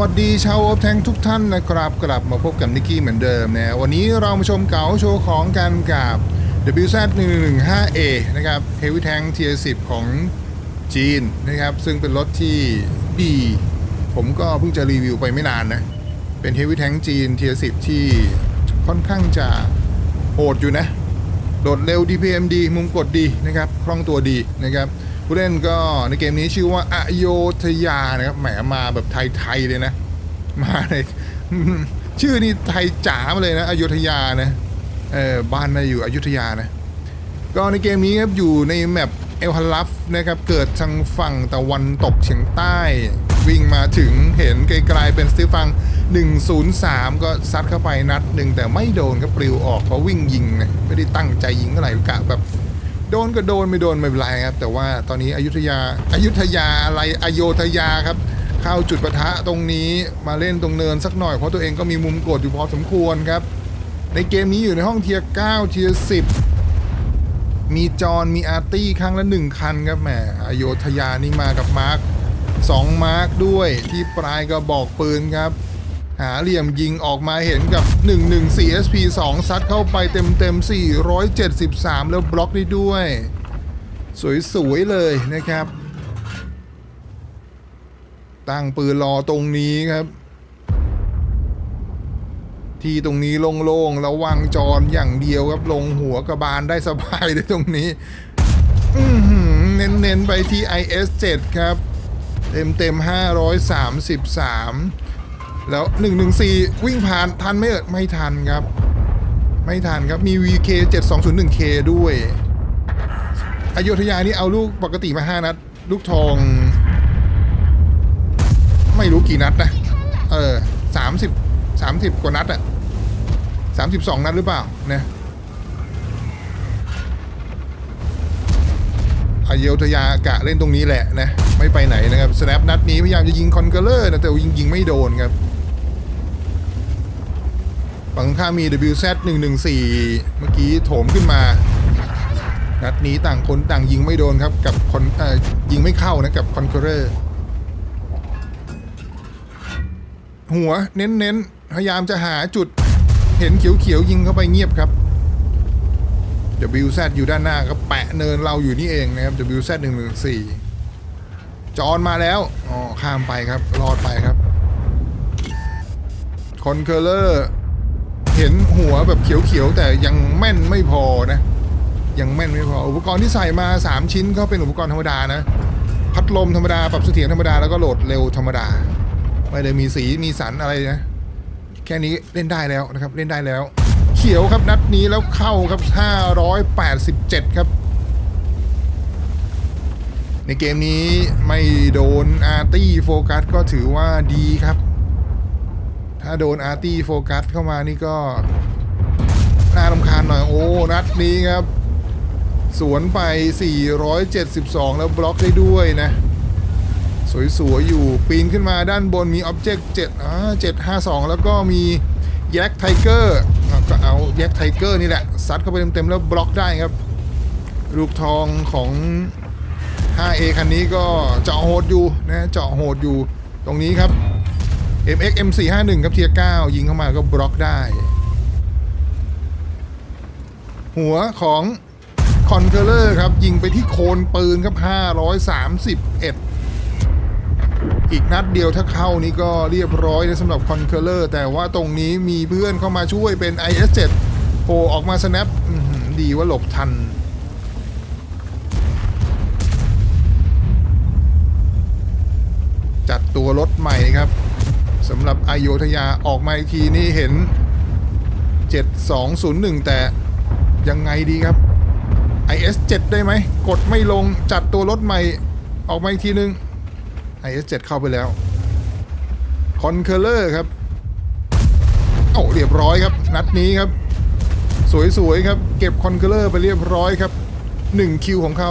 วัสดีชาวโอแทงทุกท่านนะครับ กลับมาพบกับนิกกี้เหมือนเดิมนะวันนี้เรามาชมเก๋าโชว์ของกันกับ WZ 115A นะครับ Heavy Tank Tier 10 ของจีนนะครับ ซึ่งเป็นรถที่ดีผมก็เพิ่งจะรีวิวไปไม่นานนะ เป็น Heavy Tank จีน Tier 10 ที่ค่อนข้างจะโหดอยู่นะ โดดเร็ว DPM ดี มุมกดดีนะครับ คล่องตัวดีนะครับ ผู้เล่นก็ในเกมนี้ชื่อว่าอโยธยานะครับ แหมมาแบบไทยๆเลยนะ มาในชื่อนี่ไทยจ๋ามาเลยนะอโยธยานะ เออบ้านน่าอยู่อยุธยานะ ก็ในเกมนี้ครับอยู่ในแมปเอลฮัลลัฟนะครับ เกิดทางฝั่งตะวันตกเฉียงใต้ วิ่งมาถึงเห็นไกลๆเป็นสติฟัง 103 ก็ซัดเข้าไปนัดหนึ่งแต่ไม่โดนก็ปลิวออกเพราะวิ่งยิงนะไม่ได้ตั้งใจยิงเท่าไหร่กะแบบ โดนก็โดนไม่โดนไม่เป็นไรครับ แต่ว่าตอนนี้อยุธยาอายุธยาอะไรอโยธยาครับ เข้าจุดปะทะตรงนี้มาเล่นตรงเนินสักหน่อยเพราะตัวเองก็มีมุมกดอยู่พอสมควรครับ ในเกมนี้อยู่ในห้องเทียร์9เทียร์10 มีจอนมีอาร์ตี้ครั้งละหนึ่งคันครับแหมอโยธยานี่มากับมาร์คสองมาร์คด้วยที่ปลายกระบอกปืนครับ หาเหลี่ยมยิงออกมาเห็นกับ 114 SP 2 ซัดเข้าไปเต็มเต็ม473 แล้วบล็อกได้ด้วย สวย ๆ เลยนะครับ ตั้งปืนรอตรงนี้ครับ ที่ตรงนี้โล่งๆระวังจรอย่างเดียวครับ ลงหัวกระบาลได้สบายเลยตรงนี้เน้น ๆ ไปที่ IS7 ครับ เต็มเต็มๆ533 แล้ว114 วิ่งผ่านทันไหมเอ่ยไม่ทันครับ ไม่ทันครับมี VK 7201K ด้วยอยุธยานี่เอาลูกปกติมา 5 นัด ลูกทอง ไม่รู้กี่นัดนะ เออสามสิบสามสิบกว่านัดอะสามสิบสองนัดหรือเปล่านะอยุธยากะเล่นตรงนี้แหละนะ ไม่ไปไหนนะครับ สแนปนัดนี้พยายามจะยิงคอนเกอร์เลอร์นะแต่ยิงยิงไม่โดนครับ ฝั่งข้ามี WZ 114 เมื่อกี้โถมขึ้นมา นัดนี้ต่างคนต่างยิงไม่โดนครับกับคอนยิงไม่เข้านะกับคอนเกอร์เลอร์หัวเน้นๆพยายามจะหาจุดเห็นเขียวๆยิงเข้าไปเงียบครับ WZ อยู่ด้านหน้าก็แปะเนินเราอยู่นี่เองนะครับ WZ 114 จอนมาแล้วอ๋อข้ามไปครับรอดไปครับคอนเคอร์เลอร์ เห็นหัวแบบเขียวๆแต่ยังแม่นไม่พอนะ ยังแม่นไม่พอ อุปกรณ์ที่ใส่มา 3 ชิ้นก็เป็นอุปกรณ์ธรรมดานะ พัดลมธรรมดาปรับเสถียรธรรมดาแล้วก็โหลดเร็วธรรมดา ไม่ได้มีสีมีสันอะไรนะ แค่นี้เล่นได้แล้วนะครับเล่นได้แล้ว เขียวครับนัดนี้แล้วเข้าครับ 587 ครับในเกมนี้ไม่โดนอาร์ตี้โฟกัสก็ถือว่าดีครับ ถ้าโดนอาร์ตี้โฟกัสเข้ามานี่ก็ น่ารำคาญหน่อย โอ้ นัดนี้ครับ สวนไป 472 แล้วบล็อกได้ด้วยนะ สวยๆ อยู่ ปีนขึ้นมาด้านบนมีอ็อบเจกต์7อ่า752 แล้วก็มีแย็กไทเกอร์ก็เอาแย็กไทเกอร์นี่แหละ ซัดเข้าไปเต็มๆ แล้วบล็อกได้ครับ ลูกทองของ 5A คันนี้ก็เจาะโหดอยู่นะเจาะโหดอยู่ตรงนี้ครับ MX M451 ครับเทียร์9ยิงเข้ามาก็บล็อกได้ หัวของคอนเคอร์เลอร์ครับ ยิงไปที่โคนปืนครับ 531 อีกนัดเดียวถ้าเข้านี่ก็เรียบร้อยเลยสำหรับคอนเคอร์เลอร์แต่ว่าตรงนี้มีเพื่อนเข้ามาช่วยเป็น IS7 โผล่ออกมาสแนปดีว่าหลบทันจัดตัวรถใหม่ครับ สำหรับอโยธยาออกมาอีกทีนี่เห็น 7201 แต่ยังไงดีครับ IS7 ได้ไหม กดไม่ลงจัดตัวรถใหม่ออกมาอีกทีนึง IS7 เข้าไปแล้วคอนเคอร์เลอร์ครับ โอ้เรียบร้อยครับ นัดนี้ครับ สวยๆครับ เก็บคอนเคอร์เลอร์ไปเรียบร้อยครับ1คิวของเขา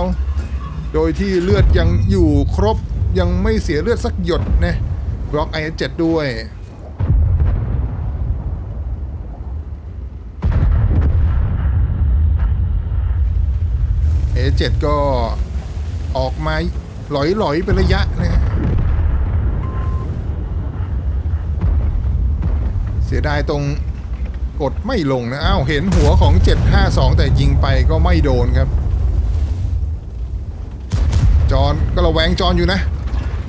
โดยที่เลือดยังอยู่ครบยังไม่เสียเลือดสักหยดนะ บล็อก IS7 ด้วย A7 ก็ออกมาหลอยๆเป็นระยะนะเสียดายตรงกดไม่ลงนะ อ้าว เห็นหัวของ 752 แต่ยิงไปก็ไม่โดนครับ จอนก็ระแวงจอนอยู่นะ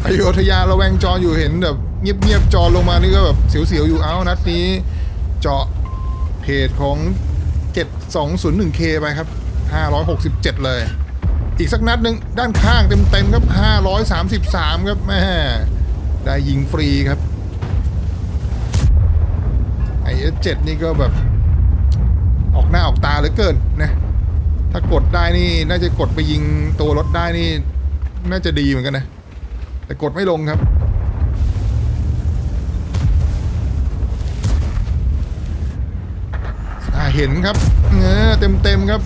อโยธยาระแวงจออยู่เห็นแบบเงียบๆจอลงมานี่ก็แบบเสียวๆอยู่เอานัดนี้เจาะเพจของ 7201K ไปครับ 567 เลย อีกสักนัดหนึ่งด้านข้างเต็มๆครับ 533 ครับแม่ได้ยิงฟรีครับไอเอสเจ็ดนี่ก็แบบ ออกหน้าออกตาเหลือเกินนะถ้ากดได้นี่น่าจะกดไปยิงตัวรถได้นี่ น่าจะดีเหมือนกันนะ แต่กดไม่ลงครับ เห็นครับเออเต็มเต็มครับ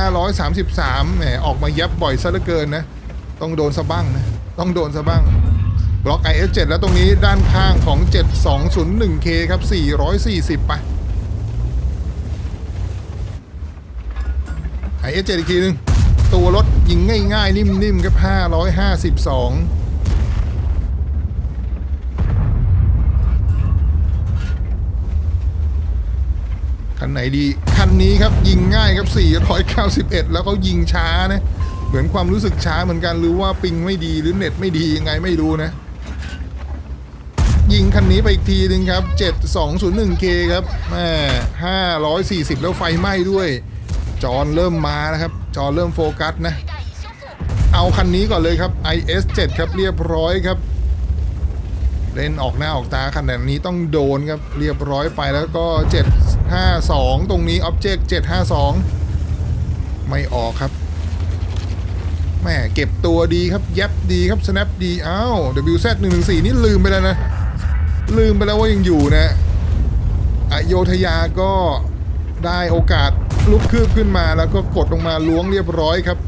533 แหม ออกมายับบ่อยซะเหลือเกินนะ ต้องโดนสะบ้างนะ ต้องโดนสะบ้างบล็อก IS7 แล้วตรงนี้ด้านข้างของ 7201K ครับ 440 ไป IS7 อีกทีนึง ตัวรถยิงง่ายๆ นิ่มๆ ครับ 552 คันไหนดี คันนี้ครับยิงง่ายครับ 491 แล้วเขายิงช้านะเหมือนความรู้สึกช้าเหมือนกันหรือว่าปิงไม่ดีหรือเน็ตไม่ดียังไงไม่รู้นะ ยิงคันนี้ไปอีกทีหนึ่งครับ 7201K ครับแม่540 แล้วไฟไหม้ด้วย จอนเริ่มมานะครับ จอนเริ่มโฟกัสนะ เอาคันนี้ก่อนเลยครับ IS7 ครับเรียบร้อยครับเล่นออกหน้าออกตาขนาดนี้ต้องโดนครับเรียบร้อยไปแล้วก็ 752 ตรงนี้ Object 752 ไม่ออกครับแม่เก็บตัวดีครับแยบดีครับ snap ดีอ้าว WZ 114 นี่ลืมไปแล้วนะ ลืมไปแล้วว่ายังอยู่นะอโยธยาก็ได้โอกาสลุกคืบขึ้นมาแล้วก็กดลงมาล้วงเรียบร้อยครับ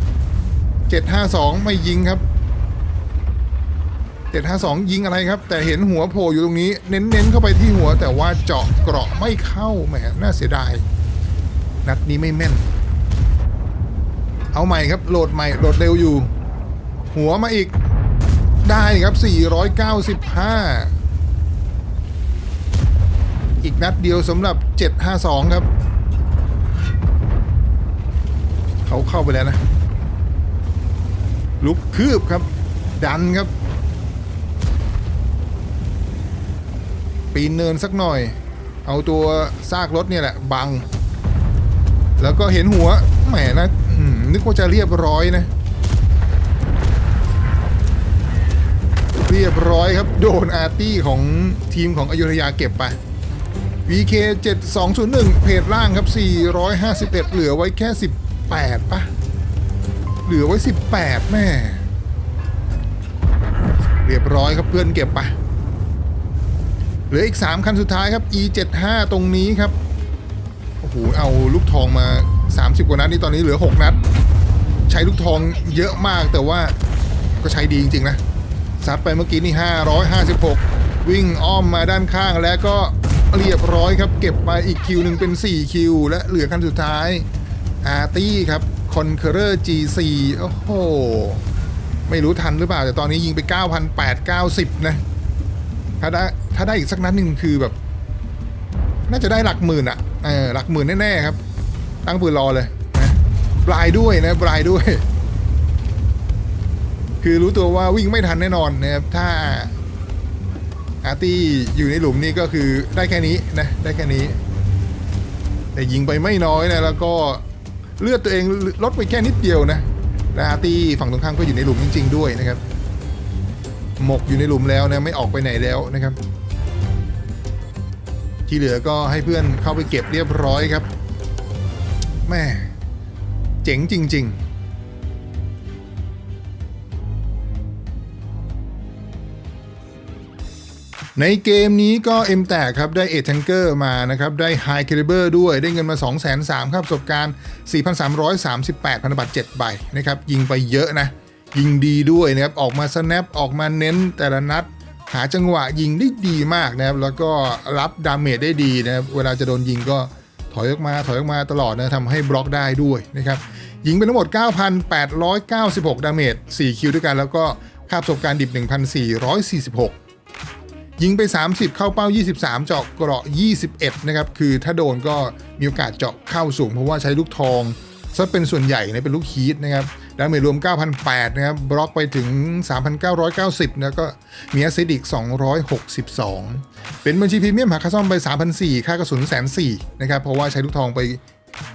752 ไม่ยิงครับ 752 ยิงอะไรครับ แต่เห็นหัวโผล่อยู่ตรงนี้ เน้นๆเข้าไปที่หัว แต่ว่าเจาะเกราะไม่เข้าแหมน่าเสียดาย นัดนี้ไม่แม่น เอาใหม่ครับโหลดใหม่โหลดเร็วอยู่ หัวมาอีกได้ครับ 495 อีกนัดเดียวสำหรับ 752 ครับ เขาเข้าไปแล้วนะ ลุกคืบครับ ดันครับ ปีนเนินสักหน่อย เอาตัวซากรถเนี่ยแหละบัง แล้วก็เห็นหัวแหมนะนึกว่าจะเรียบร้อยนะ เรียบร้อยครับ โดนอาร์ตี้ของทีมของอยุธยาเก็บไป VK 7201 เพจล่างครับ 451 เหลือไว้แค่ 18ปะเหลือไว้ 18 แม่ เรียบร้อยครับเพื่อนเก็บไป เหลืออีก 3 คันสุดท้ายครับ E75 ตรงนี้ครับ โอ้โห เอาลูกทองมา 30 กว่านัดนี่ตอนนี้เหลือ 6 นัด ใช้ลูกทองเยอะมากแต่ว่าก็ใช้ดีจริง ๆ นะ ซัดไปเมื่อกี้นี่ 556 วิ่งอ้อมมาด้านข้างแล้วก็เรียบร้อยครับ เก็บมาอีกคิวหนึ่งเป็น 4 คิว และเหลือคันสุดท้ายอาร์ตี้ครับ Conqueror G4 โอ้โห ไม่รู้ทันหรือเปล่า แต่ตอนนี้ยิงไป 9,890 นะ ถ้าได้ถ้าได้อีกสักนัดหนึ่งคือแบบ น่าจะได้หลักหมื่นอะเออหลักหมื่นแน่ๆครับ ตั้งปืนรอเลยนะปลายด้วยนะปลายด้วย คือรู้ตัวว่าวิ่งไม่ทันแน่นอนนะครับถ้าอาร์ตี้อยู่ในหลุมนี่ก็คือได้แค่นี้นะ ได้แค่นี้ แต่ยิงไปไม่น้อยนะ แล้วก็เลือดตัวเองลดไปแค่นิดเดียวนะและอาร์ตี้ฝั่งตรงข้ามก็อยู่ในหลุมจริง ๆ ด้วยนะครับ หมกอยู่ในหลุมแล้วนะไม่ออกไปไหนแล้วนะครับ ที่เหลือก็ให้เพื่อนเข้าไปเก็บเรียบร้อยครับแม่เจ๋งจริง ๆในเกมนี้ก็ M แตกครับ ได้เอทังเกอร์มานะครับ ได้ High Caliber ด้วยได้เงินมา 2 3 0 0 0ครับประสบการณ์ 4,338 พันธบัตร7ใบนะครับ ยิงไปเยอะนะ ยิงดีด้วยนะครับออกมา snap ออกมาเน้นแต่ละนัด หาจังหวะยิงได้ดีมากนะครับแล้วก็รับดาเมจได้ดีนะครับเวลาจะโดนยิงก็ถอยออกมาถอยออกมาตลอดนะทำให้บล็อกได้ด้วยนะครับยิงเป็นทั้งหมด 9,896 ดาเมจ 4 คิวด้วยกัน แล้วก็ค่าประสบการณ์ดิบ 1,446 ยิงไป 30 เข้าเป้า 23 เจาะเกราะ 21 นะครับ คือถ้าโดนก็มีโอกาสเจาะเข้าสูง เพราะว่าใช้ลูกทองซะเป็นส่วนใหญ่นะเป็นลูกฮีทนะครับ ดาเมจรวม 9,008นะครับบล็อกไปถึง 3,990 แล้วก็มีแอสซิดอีก 262 เป็นบัญชีพรีเมียมหักค่าซ่อมไป3,400ค่ากระสุนแสนสี่นะครับเพราะว่าใช้ลูกทองไป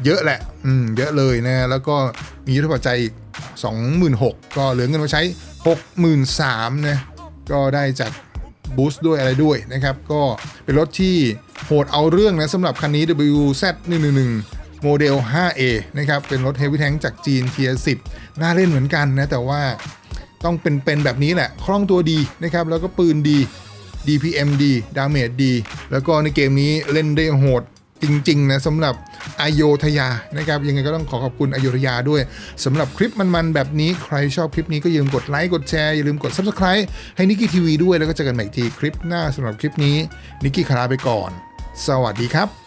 เยอะแหละ อืม เยอะเลยนะ แล้วก็มียุทธปัจจัยอีก 26,000 ก็เหลือเงินมาใช้ 63,000นะ ก็ได้จากบูสต์ด้วยอะไรด้วยนะครับ ก็เป็นรถที่โหดเอาเรื่องนะสำหรับคันนี้ WZ 111 โมเดล 5A นะครับ เป็นรถ Heavy Tank จากจีน Tier 10 น่าเล่นเหมือนกันนะ แต่ว่าต้องเป็นเป็นแบบนี้แหละ คล่องตัวดีนะครับ แล้วก็ปืนดี DPM ดี ดาเมจดี แล้วก็ในเกมนี้เล่นได้โหดจริงๆนะสำหรับอโยธยานะครับยังไงก็ต้องขอขอบคุณอโยธยาด้วยสำหรับคลิปมันๆแบบนี้ใครชอบคลิปนี้ก็อย่าลืมกดไลค์กดแชร์อย่าลืมกด Subscribe ให้นิกกี้ทีวีด้วยแล้วก็เจอกันใหม่ทีคลิปหน้าสำหรับคลิปนี้นิกกี้คาราไปก่อน สวัสดีครับ